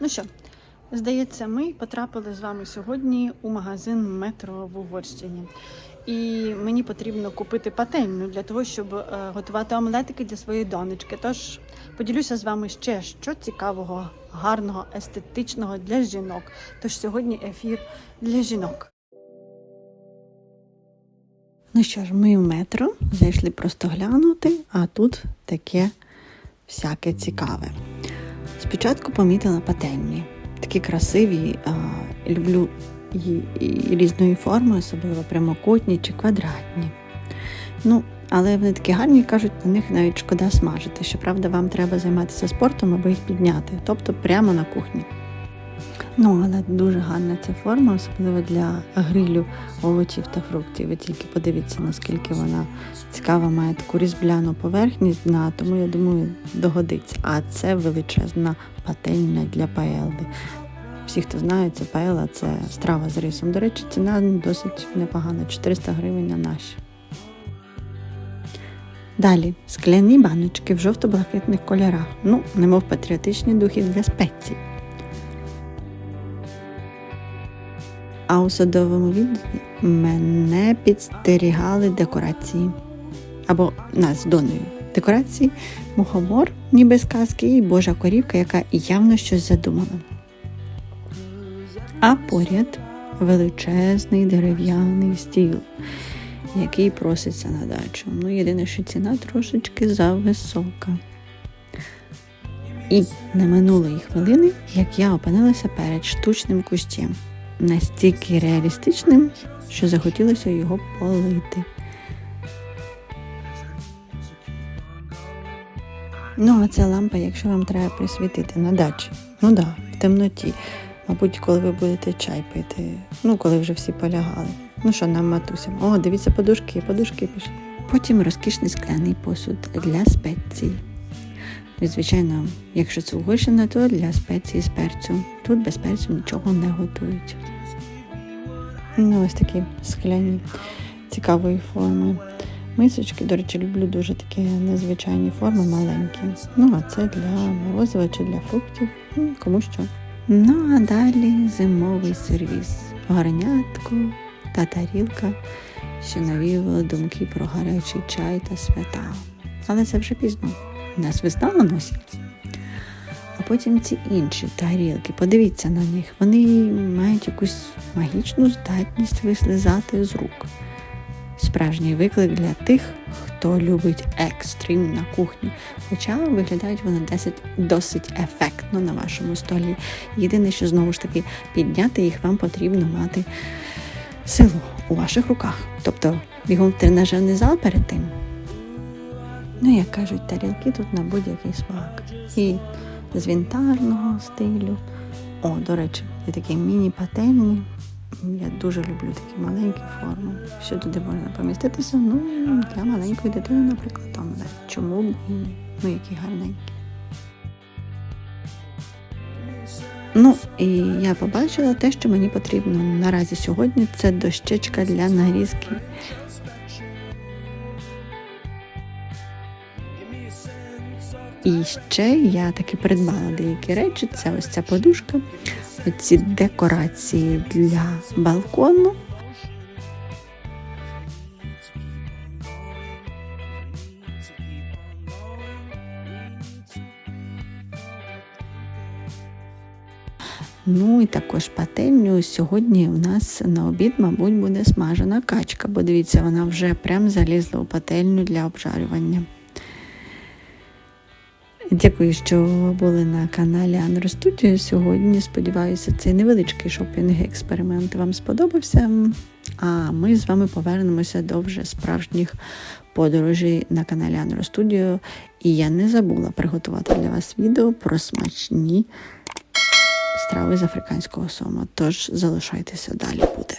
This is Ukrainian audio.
Ну що, здається, ми потрапили з вами сьогодні у магазин метро в Угорщині. І мені потрібно купити пательню для того, щоб е, готувати омлетики для своєї донечки. Тож поділюся з вами ще що цікавого, гарного, естетичного для жінок. Тож сьогодні ефір для жінок. Ну що ж, ми в метро зайшли просто глянути, а тут таке всяке цікаве. Спочатку помітила пательні. Такі красиві, а, люблю і, і різної форми, особливо прямокутні чи квадратні. Ну, але вони такі гарні, кажуть, на них навіть шкода смажити. Щоправда, вам треба займатися спортом, аби їх підняти, тобто прямо на кухні. Ну, але дуже гарна ця форма, особливо для грилю овочів та фруктів. Ви тільки подивіться, наскільки вона цікава, має таку різбляну поверхність дна, тому я думаю, догодиться. А це величезна пательня для паелди. Всі, хто знає, це паела це страва з рисом. До речі, ціна досить непогана 400 гривень на наші. Далі скляні баночки в жовто-блакитних кольорах. Ну, немов патріотичні духи для спецій. А у садовому відділі мене підстерігали декорації. Або нас з доною. Декорації мухомор, ніби з казки, і божа корівка, яка явно щось задумала. А поряд величезний дерев'яний стіл, який проситься на дачу. Ну, єдине, що ціна трошечки зависока. І не минуло і хвилини, як я опинилася перед штучним кущем, настільки реалістичним, що захотілося його полити. Ну, а ця лампа, якщо вам треба присвітити на дачі, ну да, в темноті. Мабуть, коли ви будете чай пити, ну коли вже всі полягали. Ну що нам матусям? О, дивіться, подушки, подушки пішли. Потім розкішний скляний посуд для спецій. І, звичайно, якщо це Угорщина, то для спецій з перцю. Тут без перцю нічого не готують. Ну, ось такі скляні цікавої форми. Мисочки, до речі, люблю дуже такі незвичайні форми, маленькі. Ну, а це для морозива чи для фруктів, ну, кому що. Ну, а далі зимовий сервіс. Горнятко та тарілка, що навіювали думки про гарячий чай та свята. Але це вже пізно. На носі. А потім ці інші тарілки. Подивіться на них. Вони мають якусь магічну здатність вислизати з рук. Справжній виклик для тих, хто любить екстрим на кухні. Хоча виглядають вони досить, досить ефектно на вашому столі. Єдине, що знову ж таки підняти їх вам потрібно мати силу у ваших руках. Тобто бігом в тренажерний зал перед тим. Ну, як кажуть, тарілки тут на будь-який смак. І з вінтажного стилю. О, до речі, є такі міні-пательні. Я дуже люблю такі маленькі форми. Що туди можна поміститися? Ну, для маленької дитини, наприклад, омлет. Чому б і ні? Ну, які гарненькі. Ну, і я побачила те, що мені потрібно наразі сьогодні. Це дощечка для нарізки. І ще я таки придбала деякі речі. Це ось ця подушка, ці декорації для балкону. Ну і також пательню. Сьогодні у нас на обід, мабуть, буде смажена качка, бо дивіться, вона вже прям залізла у пательню для обжарювання. Дякую, що були на каналі Анростудіо сьогодні. Сподіваюся, цей невеличкий шопінг-експеримент вам сподобався. А ми з вами повернемося до вже справжніх подорожей на каналі Анростудіо. І я не забула приготувати для вас відео про смачні страви з африканського сома. Тож залишайтеся далі буде.